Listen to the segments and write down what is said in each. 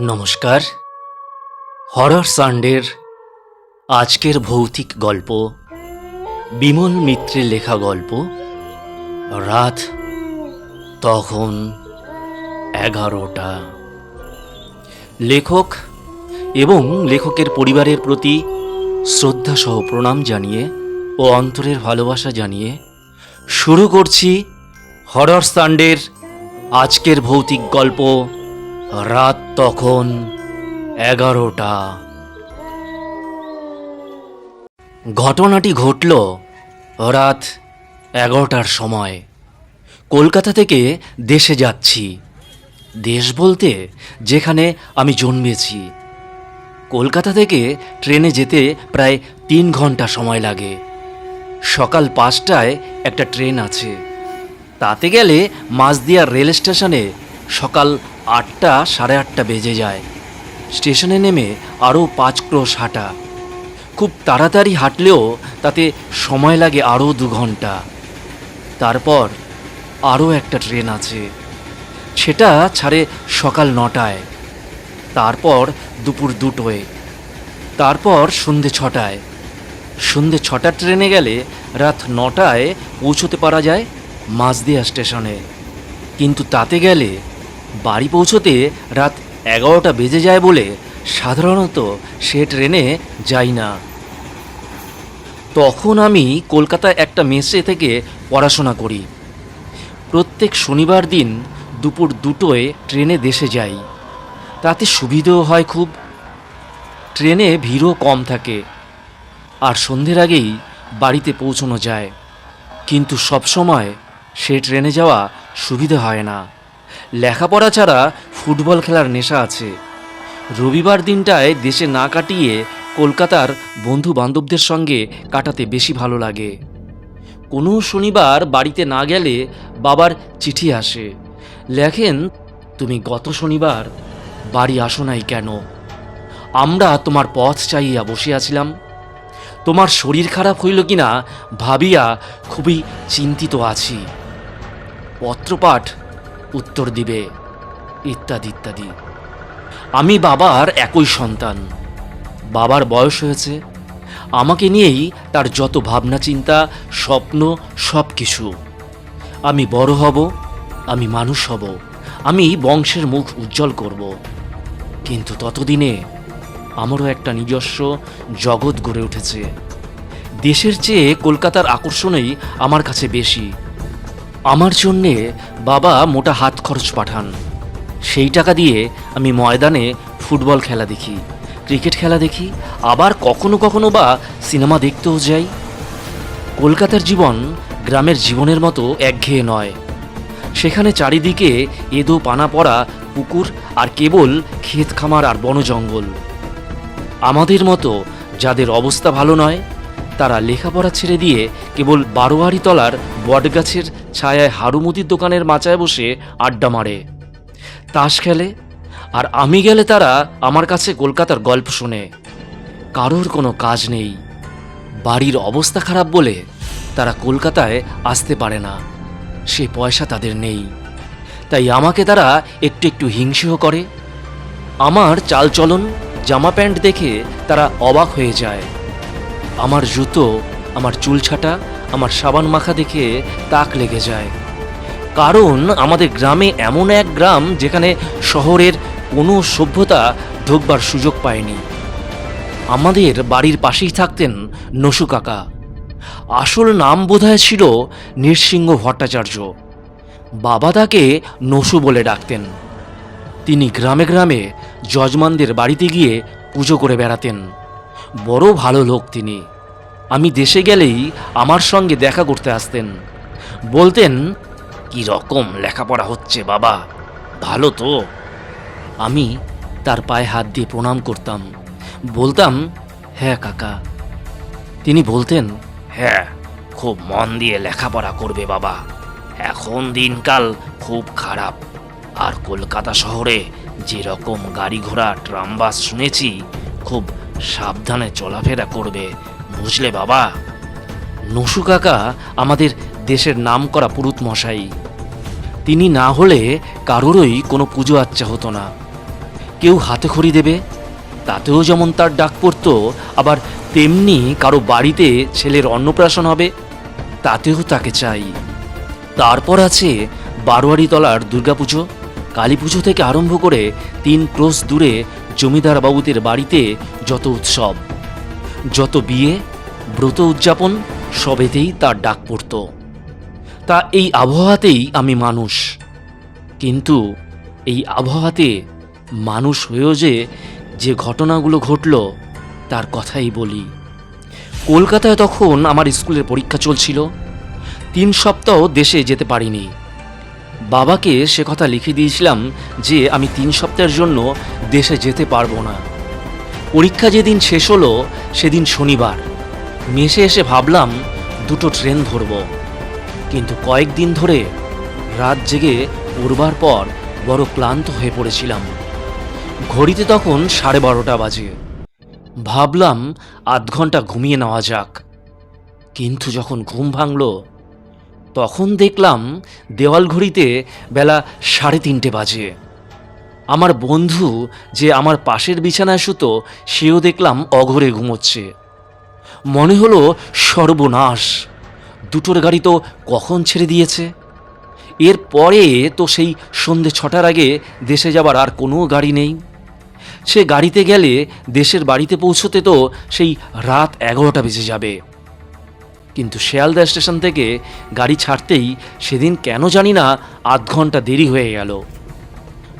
নমস্কার। হরর সানডের আজকের ভৌতিক গল্প, বিমল মিত্রের লেখা গল্প, রাত তখন এগারোটা। লেখক এবং লেখকের পরিবারের প্রতি শ্রদ্ধা সহ প্রণাম জানিয়ে ও অন্তরের ভালোবাসা জানিয়ে শুরু করছি হরর সানডের আজকের ভৌতিক গল্প। রাত তখন এগারোটা। ঘটনাটি ঘটল রাত এগারোটার সময়। কলকাতা থেকে দেশে যাচ্ছি। দেশ বলতে যেখানে আমি জন্মেছি। কলকাতা থেকে ট্রেনে যেতে প্রায় তিন ঘণ্টা সময় লাগে। সকাল পাঁচটায় একটা ট্রেন আছে। তাতে গেলে মাঝদিয়া রেল স্টেশনে সকাল আটটা সাড়ে আটটা বেজে যায়। স্টেশনে নেমে আরও পাঁচ ক্রোশ হাঁটা। খুব তাড়াতাড়ি হাঁটলেও তাতে সময় লাগে আরও দু ঘণ্টা। তারপর আরও একটা ট্রেন আছে। সেটা ছাড়ে সকাল নটায়। তারপর দুপুর দুটোয়। তারপর সন্ধে ছটায়। সন্ধে ছটার ট্রেনে গেলে রাত নটায় পৌঁছতে পারা যায় মাঝদিয়া স্টেশনে। কিন্তু তাতে গেলে বাড়ি পৌঁছতে রাত এগারোটা বেজে যায় বলে সাধারণত সে ট্রেনে যাই না। তখন আমি কলকাতায় একটা মেসে থেকে পড়াশোনা করি। প্রত্যেক শনিবার দিন দুপুর দুটোয় ট্রেনে দেশে যাই। তাতে সুবিধেও হয় খুব। ট্রেনে ভিড়ও কম থাকে। আর সন্ধ্যের আগেই বাড়িতে পৌঁছানো যায়। কিন্তু সব সময় সে ট্রেনে যাওয়া সুবিধা হয় না। লেখাপড়া ছাড়া ফুটবল খেলার নেশা আছে। রবিবার দিনটায় দেশে না কাটিয়ে কলকাতার বন্ধু বান্ধবদের সঙ্গে কাটাতে বেশি ভালো লাগে। কোনো শনিবার বাড়িতে না গেলে বাবার চিঠি আসে। লেখেন, তুমি গত শনিবার বাড়ি আসো নাই কেন? আমরা তোমার পথ চাইয়া বসে আছিলাম। তোমার শরীর খারাপ হইল কিনা ভাবিয়া খুবই চিন্তিত আছি। পত্রপাঠ উত্তর দিবে, ইত্যাদি ইত্যাদি। আমি বাবার একই সন্তান। বাবার বয়স হয়েছে। আমাকে নিয়েই তার যত ভাবনা, চিন্তা, স্বপ্ন সব কিছু আমি বড় হব, আমি মানুষ হব, আমি বংশের মুখ উজ্জ্বল করব। কিন্তু ততদিনে আমারও একটা নিজস্ব জগৎ গড়ে উঠেছে। দেশের চেয়ে কলকাতার আকর্ষণই আমার কাছে বেশি। আমার জন্যে বাবা মোটা হাত খরচ পাঠান। সেই টাকা দিয়ে আমি ময়দানে ফুটবল খেলা দেখি, ক্রিকেট খেলা দেখি, আবার কখনো কখনো বা সিনেমা দেখতেও যাই। কলকাতার জীবন গ্রামের জীবনের মতো একঘেয়ে নয়। সেখানে চারিদিকে এদো পানা পড়া পুকুর আর কেবল ক্ষেত খামার আর বনজঙ্গল। আমাদের মতো যাদের অবস্থা ভালো নয় তারা লেখাপড়া ছেড়ে দিয়ে কেবল বারোয়ারি তলার বটগাছের ছায়ায় হাড়ুমুদির দোকানের মাচায় বসে আড্ডা মারে। তাস খেলে, আর আমি গেলে তারা আমার কাছে কলকাতার গল্প শোনে। কারোর কোনো কাজ নেই। বাড়ির অবস্থা খারাপ বলে তারা কলকাতায় আসতে পারে না। সে পয়সা তাদের নেই। তাই আমাকে তারা একটু একটু হিংসেও করে। আমার চালচলন, জামা প্যান্ট দেখে তারা অবাক হয়ে যায়। আমার জুতো, আমার চুল ছাটা আমার সাবান মাখা দেখে তাক লেগে যায়। কারণ আমাদের গ্রামে এমন এক গ্রাম যেখানে শহরের কোনো সভ্যতা ঢোকবার সুযোগ পায়নি। আমাদের বাড়ির পাশেই থাকতেন নসু কাকা। আসল নাম বোধহয় ছিল নৃসিংহ ভট্টাচার্য। বাবা তাকে নসু বলে ডাকতেন। তিনি গ্রামে গ্রামে যজমানদের বাড়িতে গিয়ে পুজো করে বেড়াতেন। বড় ভালো লোক তিনি। আমি দেশে গেলেই আমার সঙ্গে দেখা করতে আসতেন। বলতেন কি রকম লেখাপড়া হচ্ছে বাবা, ভালো তো। আমি তার পায়ে হাত দিয়ে প্রণাম করতাম। বলতাম হ্যাঁ কাকা। তিনি বলতেন হ্যাঁ খুব মন দিয়ে লেখাপড়া করবে বাবা। এখন দিনকাল খুব খারাপ। আর কলকাতা শহরে যেরকম গাড়ি ঘোড়া ট্রাম বাস শুনেছি, খুব সাবধানে চলাফেরা করবে। বুঝলে বাবা? নসু কাকা আমাদের দেশের নাম করা পুরুত মশাই। তিনি না হলে কারোরই কোনো পুজো আচ্চা হতো না। কেউ হাতে খড়ি দেবে, তাতেও যেমন তার ডাক পড়তো, আবার তেমনি কারও বাড়িতে ছেলের অন্নপ্রাশন হবে, তাতেও তাকে চাই। তারপর আছে বারোয়ারি তলার দুর্গাপুজো। কালী পুজো থেকে আরম্ভ করে তিন ক্রোশ দূরে জমিদার বাবুদের বাড়িতে যত উৎসব। যত বিয়ে, ব্রত উদযাপন, সবেতেই তার ডাক পড়ত। তা এই আবহাওয়াতেই আমি মানুষ। কিন্তু এই আবহাওয়াতে মানুষ হয়েও যে যে ঘটনাগুলো ঘটল, তার কথাই বলি। কলকাতায় তখন আমার স্কুলের পরীক্ষা চলছিল। তিন সপ্তাহ দেশে যেতে পারিনি। বাবাকে সে কথা লিখে দিয়েছিলাম যে, আমি তিন সপ্তাহের জন্য দেশে যেতে পারব না। পরীক্ষা যেদিন শেষ হলো, সেদিন শনিবার। মেসে এসে ভাবলাম, দুটো ট্রেন ধরব। কিন্তু কয়েকদিন ধরে রাত জেগে উড়বার পর বড় ক্লান্ত হয়ে পড়েছিলাম। ঘড়িতে তখন সাড়ে বারোটা বাজে। ভাবলাম, আধ ঘণ্টা ঘুমিয়ে নেওয়া যাক। কিন্তু যখন ঘুম ভাঙল, তখন দেখলাম দেওয়াল ঘড়িতে বেলা সাড়ে তিনটে বাজে। আমার বন্ধু যে আমার পাশের বিছানায় শুতো, সেও দেখলাম অঘরে ঘুমোচ্ছে। মনে হলো সর্বনাশ। দুটোর গাড়ি তো কখন ছেড়ে দিয়েছে? এর পরে তো সেই সন্ধে ছটার আগে দেশে যাবার আর কোনো গাড়ি নেই। সে গাড়িতে গেলে দেশের বাড়িতে পৌঁছতে তো সেই রাত এগারোটা বেজে যাবে। কিন্তু শিয়ালদা স্টেশন থেকে গাড়ি ছাড়তেই সেদিন কেন জানি না আধ ঘণ্টা দেরি হয়ে গেল।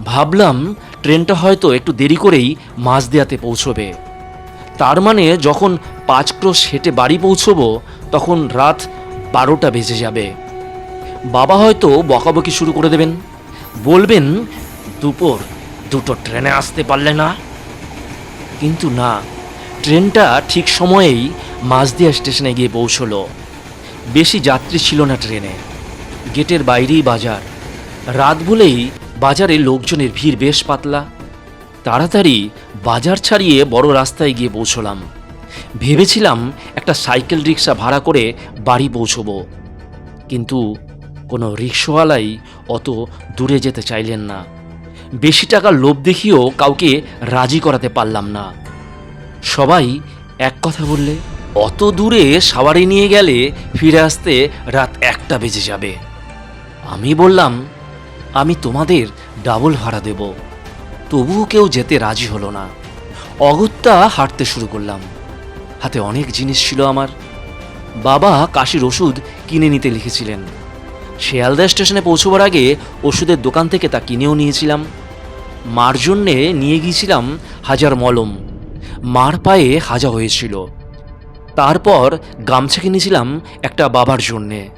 ভাবলাম ট্রেনটা হয়তো একটু দেরি করেই মাঝদিয়াতে পৌঁছবে। তার মানে যখন পাঁচ ক্রোশ হেঁটে বাড়ি পৌঁছবো, তখন রাত বারোটা বেজে যাবে। বাবা হয়তো বকাবকি শুরু করে দেবেন। বলবেন, দুপুর, দুটো ট্রেনে আসতে পারলে না? কিন্তু না, ট্রেনটা ঠিক সময়েই মাঝদিয়া স্টেশনে গিয়ে পৌঁছলো। বেশি যাত্রী ছিল না ট্রেনে। গেটের বাইরেই বাজার। রাত বলেই বাজারে লোকজনের ভিড় বেশ পাতলা। তাড়াতাড়ি বাজার ছাড়িয়ে বড় রাস্তায় গিয়ে পৌঁছলাম। ভেবেছিলাম একটা সাইকেল রিক্সা ভাড়া করে বাড়ি পৌঁছবো। কিন্তু কোনো রিক্সাওয়ালাই অত দূরে যেতে চাইলেন না। বেশি টাকার লোভ দেখিয়েও কাউকে রাজি করাতে পারলাম না। সবাই এক কথা বললে, অত দূরে সাওয়ারি নিয়ে গেলে ফিরে আসতে রাত একটা বেজে যাবে। আমি বললাম আমি তোমাদের ডাবল ভাড়া দেব। তবুও কেউ যেতে রাজি হলো না। অগত্যা হাঁটতে শুরু করলাম। হাতে অনেক জিনিস ছিল আমার। বাবা কাশির ওষুধ কিনে নিতে লিখেছিলেন। শিয়ালদা স্টেশনে পৌঁছবার আগে ওষুধের দোকান থেকে তা কিনেও নিয়েছিলাম। মার জন্যে নিয়ে গিয়েছিলাম হাজার মলম। মার পায়ে হাজা হয়েছিল। তারপর গামছা কিনেছিলাম একটা বাবার জন্যে।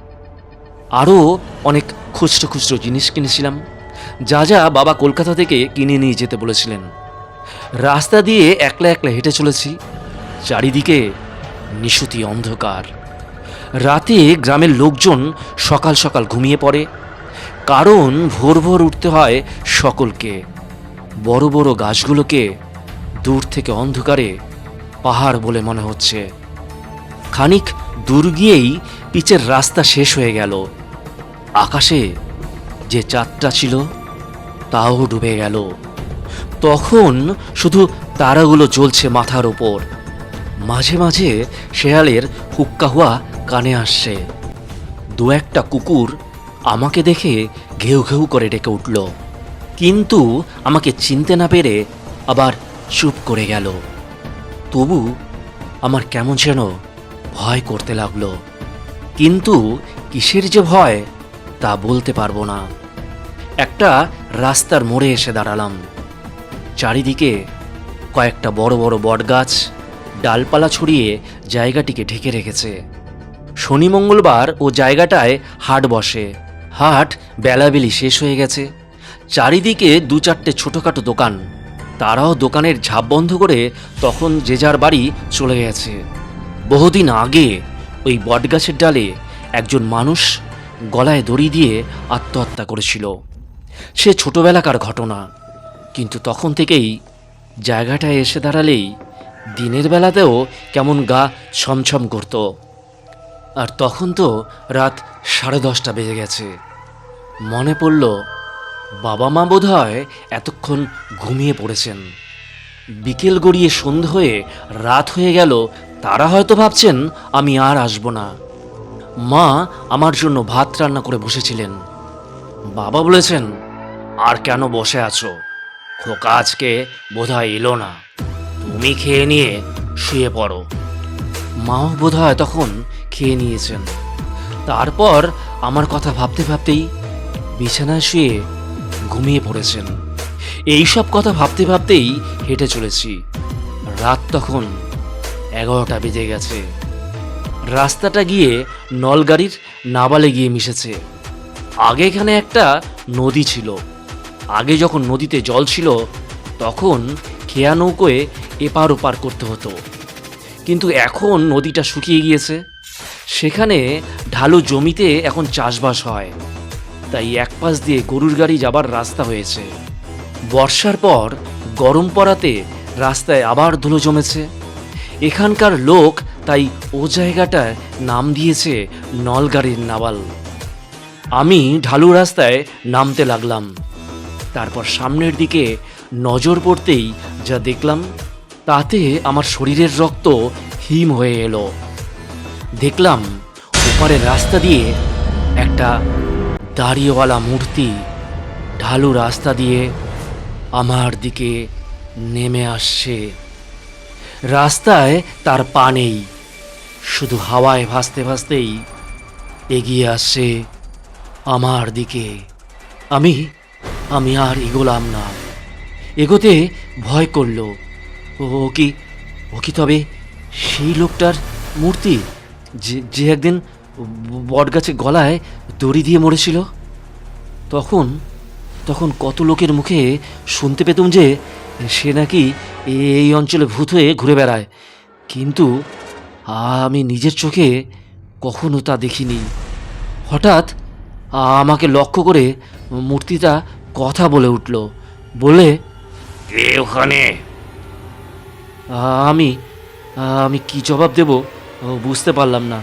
আরও অনেক খুচরো খুচরো জিনিস কিনেছিলাম, যা যা বাবা কলকাতা থেকে কিনে নিয়ে যেতে বলেছিলেন। রাস্তা দিয়ে একলা একলা হেঁটে চলেছি, চারিদিকে নিশুতি অন্ধকার। রাতে গ্রামের লোকজন সকাল সকাল ঘুমিয়ে পড়ে, কারণ ভোর ভোর উঠতে হয় সকলকে। বড় বড় গাছগুলোকে দূর থেকে অন্ধকারে পাহাড় বলে মনে হচ্ছে। খানিক দূর গিয়েই পিচের রাস্তা শেষ হয়ে গেল। আকাশে যে চাঁদটা ছিল, তাও ডুবে গেল। তখন শুধু তারাগুলো জ্বলছে মাথার ওপর মাঝে মাঝে শেয়ালের হুক্কা হুয়া কানে আসছে। দু একটা কুকুর আমাকে দেখে ঘেউ ঘেউ করে ডেকে উঠল। কিন্তু আমাকে চিনতে না পেরে আবার চুপ করে গেল। তবু আমার কেমন যেন ভয় করতে লাগল। কিন্তু কিসের যে ভয়? তা বলতে পারব না। একটা রাস্তার মোড়ে এসে দাঁড়ালাম। চারিদিকে কয়েকটা বড় বড় বটগাছ, ডালপালা ছড়িয়ে জায়গাটিকে ঢেকে রেখেছে। শনি মঙ্গলবার ও জায়গাটায় হাট বসে। হাট বেলাবেলি শেষ হয়ে গেছে। চারিদিকে দু চারটে ছোটোখাটো দোকান। তারাও দোকানের ঝাঁপ বন্ধ করে তখন যে যার বাড়ি চলে গেছে। বহুদিন আগে ওই বটগাছের ডালে একজন মানুষ গলায় দড়ি দিয়ে আত্মহত্যা করেছিল। সে ছোটবেলাকার ঘটনা। কিন্তু তখন থেকেই জায়গাটায় এসে দাঁড়ালেই দিনের বেলাতেও কেমন গা ছমছম করত। আর তখন তো রাত সাড়ে দশটা বেজে গেছে। মনে পড়ল, বাবা মা বোধহয় এতক্ষণ ঘুমিয়ে পড়েছেন। বিকেল গড়িয়ে সন্ধে হয়ে রাত হয়ে গেল, তারা হয়তো ভাবছেন, আমি আর আসব না। মা আমার জন্য ভাত রান্না করে বসেছিলেন। বাবা বলেছেন, আর কেন বসে আছো? খোকা আজকে বোধহয় এলো না। তুমি খেয়ে নিয়ে শুয়ে পড়ো। মাও বোধহয় তখন খেয়ে নিয়েছেন। তারপর আমার কথা ভাবতে ভাবতেই বিছানায় শুয়ে ঘুমিয়ে পড়েছেন। এইসব কথা ভাবতে ভাবতেই হেঁটে চলেছি। রাত তখন এগারোটা বেজে গেছে। রাস্তাটা গিয়ে নলগাড়ির নাবালে গিয়ে মিশেছে। আগে এখানে একটা নদী ছিল। আগে যখন নদীতে জল ছিল, তখন খেয়া নৌকোয় এপার ওপার করতে হতো। কিন্তু এখন নদীটা শুকিয়ে গিয়েছে। সেখানে ঢালু জমিতে এখন চাষবাস হয়। তাই এক পাশ দিয়ে গরুর গাড়ি যাবার রাস্তা হয়েছে। বর্ষার পর গরম পড়াতে রাস্তায় আবার ধুলো জমেছে। এখানকার লোক তাই ও জায়গাটায় নাম দিয়েছে নলগাড়ির নাবাল। আমি ঢালু রাস্তায় নামতে লাগলাম। তারপর সামনের দিকে নজর পড়তেই যা দেখলাম, তাতে আমার শরীরের রক্ত হিম হয়ে এলো। দেখলাম ওপারের রাস্তা দিয়ে একটা দাড়িওয়ালা মূর্তি ঢালু রাস্তা দিয়ে আমার দিকে নেমে আসছে। রাস্তায় তার পা নেই। শুধু হাওয়ায় ভাসতে ভাসতেই এগিয়ে আসছে আমার দিকে। আমি আমি আর এগোলাম না। এগোতে ভয় করল। ও কি ও কি তবে সেই লোকটার মূর্তি যে যে একদিন বটগাছে গলায় দড়ি দিয়ে মরেছিল? তখন তখন কত লোকের মুখে শুনতে পেতুম যে সে নাকি এই অঞ্চলে ভূত হয়ে ঘুরে বেড়ায়। কিন্তু আমি নিজের চোখে কখনো তা দেখিনি। হঠাৎ আমাকে লক্ষ্য করে মূর্তিটা কথা বলে উঠল। বলে কে ওখানে? আমি আমি কি জবাব দেব বুঝতে পারলাম না।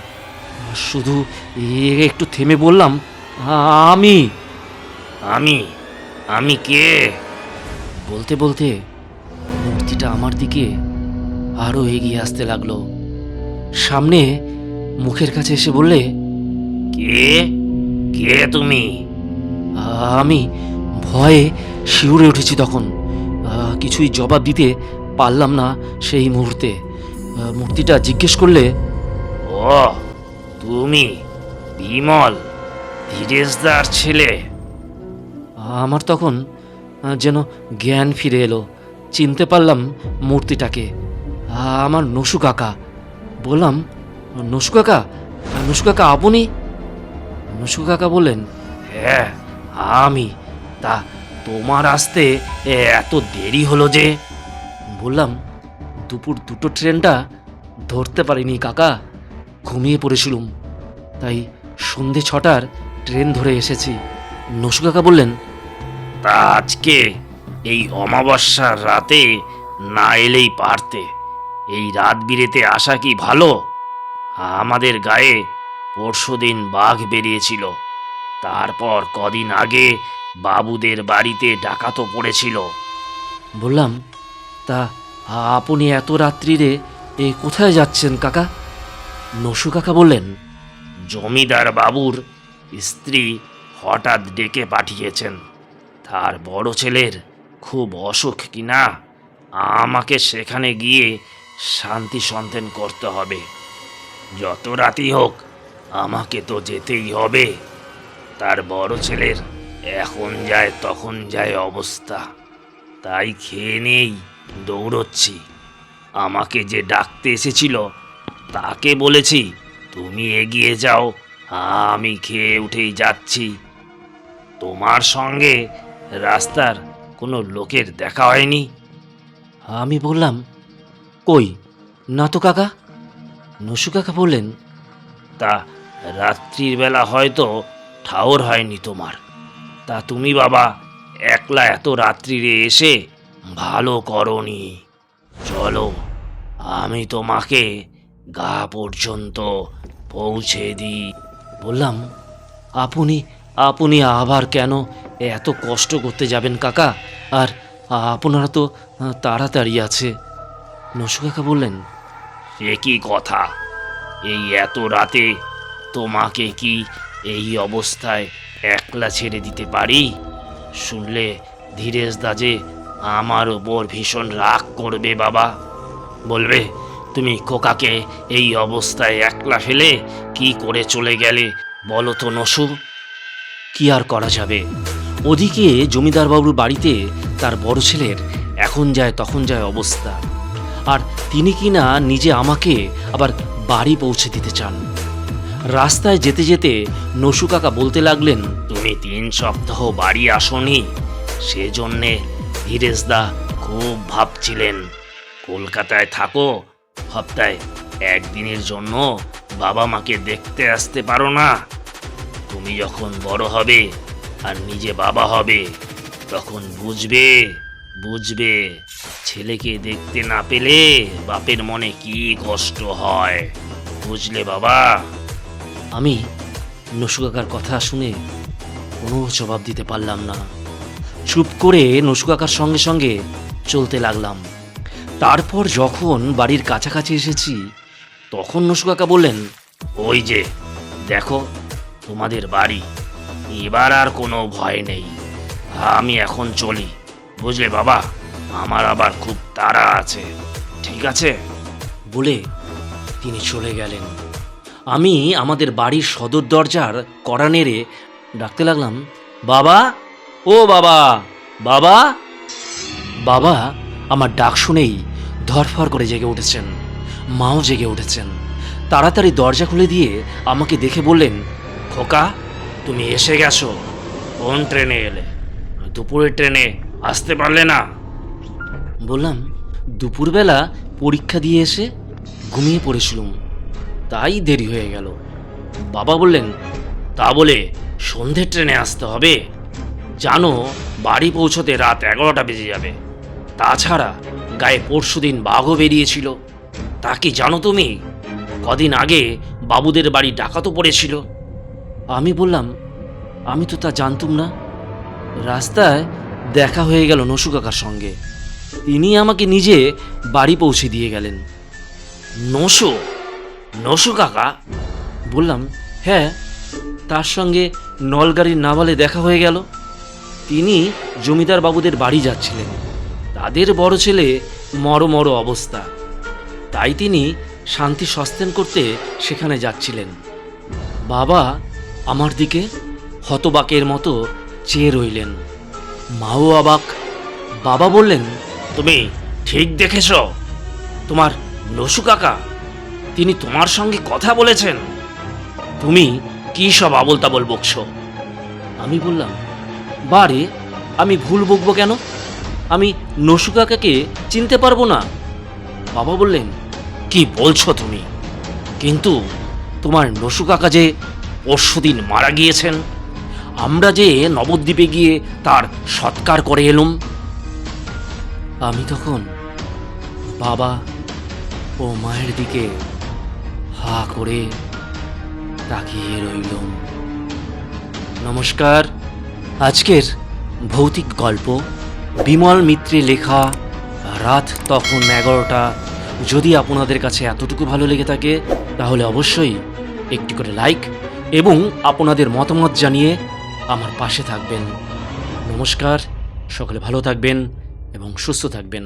শুধু এ- একটু থেমে বললাম আমি। আমি? আমি কে? বলতে বলতে মূর্তিটা আমার দিকে আরও এগিয়ে আসতে লাগল। সামনে মুখের কাছে এসে বললে, কে? কে তুমি? আমি ভয়ে শিউরে উঠেছি তখন। কিছুই জবাব দিতে পারলাম না সেই মুহূর্তে। মূর্তিটা জিজ্ঞেস করলে, ও, তুমি বিমল ধীরেশদার ছেলে? আমার তখন যেন জ্ঞান ফিরে এলো। চিনতে পারলাম মূর্তিটাকে। আমার নসু কাকা। বললাম নসু কাকা নসু কাকা, আপনি? নসু কাকা বললেন হ্যাঁ আমি। তা তোমার আসতে এত দেরি হলো যে? বললাম, দুপুর দুটো ট্রেনটা ধরতে পারিনি কাকা, ঘুমিয়ে পড়েছিলুম। তাই সন্ধে ছটার ট্রেন ধরে এসেছি। নসু কাকা বললেন, তা আজকে এই অমাবস্যার রাতে না এলেই পারতে। এই রাত বিরেতে আসা কি ভালো? আমাদের গায়ে পরশুদিন বাঘ বেরিয়েছিল। তারপর কদিন আগে বাবুদের বাড়িতে ডাকাতও পড়েছিল। বললাম তা আপনি এত রাত্রিরে এ কোথায় যাচ্ছেন কাকা? নসু কাকা বললেন। জমিদার বাবুর স্ত্রী হঠাৎ ডেকে পাঠিয়েছেন। তার বড় ছেলের খুব অসুখ কিনা? আমাকে সেখানে গিয়ে শান্তি সন্ধান করতে হবে। যত রাতি হোক, আমাকে তো যেতেই হবে। তার বড় ছেলের এখন যায়, তখন যায় অবস্থা। তাই খেয়ে নেই দৌড়চ্ছি। আমাকে যে ডাকতে এসেছিল, তাকে বলেছি, তুমি এগিয়ে যাও, আমি খেয়ে উঠেই যাচ্ছি। তোমার সঙ্গে রাস্তার কোনো লোকের দেখা হয়নি? আমি বললাম কই? না তো কাকা? নসু কাকা বললেন তা রাত্রির বেলা হয়তো ঠাওর হয়নি তোমার। তা তুমি বাবা একলা এত রাত্রিরে এসে ভালো করনি। চলো আমি তোমাকে গা পর্যন্ত পৌঁছে দিই। বললাম আপনি আপনি আবার কেন এত কষ্ট করতে যাবেন কাকা? আর আপনারা তো তাড়াতাড়ি আছে। নসু কাকা বললেন সে কি কথা? এই এত রাতে তোমাকে কি এই অবস্থায় একলা ছেড়ে দিতে পারি? শুনলে ধীরেশ দা যে আমার ওপর ভীষণ রাগ করবে বাবা। বলবে তুমি খোকাকে এই অবস্থায় একলা ফেলে কি করে চলে গেলে বলো তো নসু কি আর করা যাবে? ওদিকে জমিদারবাবুর বাড়িতে তার বড় ছেলের এখন যায় তখন যায় অবস্থা। আর তিনি কিনা নিজে আমাকে আবার বাড়ি পৌঁছে দিতে চান। রাস্তায় যেতে যেতে নসু কাকা বলতে লাগলেন, তুমি তিন সপ্তাহ বাড়ি আসনি। সেজন্যে ধীরেশ দা খুব ভাবছিলেন। কলকাতায় থাকো, সপ্তাহে একদিনের জন্য বাবা মাকে দেখতে আসতে পারো না। তুমি যখন বড় হবে আর নিজে বাবা হবে, তখন বুঝবে বুঝবে। ছেলেকে দেখতে না পেলে বাপের মনে কি কষ্ট হয়? বুঝলে বাবা? আমি নসুকাকার কথা শুনে কোনো জবাব দিতে পারলাম না। চুপ করে নসুকাকার সঙ্গে সঙ্গে চলতে লাগলাম। তারপর যখন বাড়ির কাছাকাছি এসেছি তখন নসুকাকা বললেন ওই যে দেখো তোমাদের বাড়ি। এবার আর কোনো ভয় নেই। আমি এখন চলি। বুঝলে বাবা? আমার আবার খুব তাড়া আছে। ঠিক আছে? বলে তিনি চলে গেলেন। আমি আমাদের বাড়ির সদর দরজার কড়া নেড়ে ডাকতে লাগলাম, বাবা! ও বাবা! বাবা! বাবা, আমার ডাক শুনেই ধরফর করে জেগে উঠেছেন, মাও জেগে উঠেছেন। তাড়াতাড়ি দরজা খুলে দিয়ে আমাকে দেখে বললেন, খোকা, তুমি এসে গেছো। কোন ট্রেনে এলে? দুপুরের ট্রেনে আসতে পারলে না? বললাম, দুপুরবেলা পরীক্ষা দিয়ে এসে ঘুমিয়ে পড়েছিলুম। তাই দেরি হয়ে গেল। বাবা বললেন, তা বলে সন্ধ্যের ট্রেনে আসতে হবে। জানো, বাড়ি পৌঁছতে রাত এগারোটা বেজে যাবে। তাছাড়া গায়ে পরশুদিন বাঘও বেরিয়েছিল। তা কি জানো তুমি? কদিন আগে বাবুদের বাড়ি ডাকাতও পড়েছিল। আমি বললাম, আমি তো তা জানতুম না। রাস্তায় দেখা হয়ে গেল নসু কাকার সঙ্গে। তিনি আমাকে নিজে বাড়ি পৌঁছে দিয়ে গেলেন। নশো নশো কাকা? বললাম হ্যাঁ তার সঙ্গে নলগাড়ির নাভালে দেখা হয়ে গেল। তিনি জমিদার বাবুদের বাড়ি যাচ্ছিলেন। তাদের বড় ছেলে মরো মরো অবস্থা। তাই তিনি শান্তি সস্তেন করতে সেখানে যাচ্ছিলেন। বাবা আমার দিকে হতবাকের মতো চেয়ে রইলেন। মাও অবাক। বাবা বললেন তুমি ঠিক দেখেছ? তোমার নসু কাকা, তিনি তোমার সঙ্গে কথা বলেছেন। তুমি কি সব আবল তাবল বকছো? আমি বললাম বারে আমি ভুল বকবো কেন? আমি নসু কাকাকে চিনতে পারব না। বাবা বললেন, কি বলছো তুমি? কিন্তু তোমার নসু কাকা যে পরশুদিন মারা গিয়েছেন, আমরা যে নবদ্বীপে গিয়ে তার সৎকার করে এলুম আমি তখন বাবা ও মায়ের দিকে হা করে তাকিয়ে রইলুম। নমস্কার, আজকের ভৌতিক গল্প, বিমল মিত্রে লেখা, রাত তখন এগারোটা। যদি আপনাদের কাছে এতটুকু ভালো লেগে থাকে, তাহলে অবশ্যই একটি করে লাইক এবং আপনাদের মতামত জানিয়ে আমার পাশে থাকবেন। নমস্কার, সকলে ভালো থাকবেন। এবং সুস্থ থাকবেন।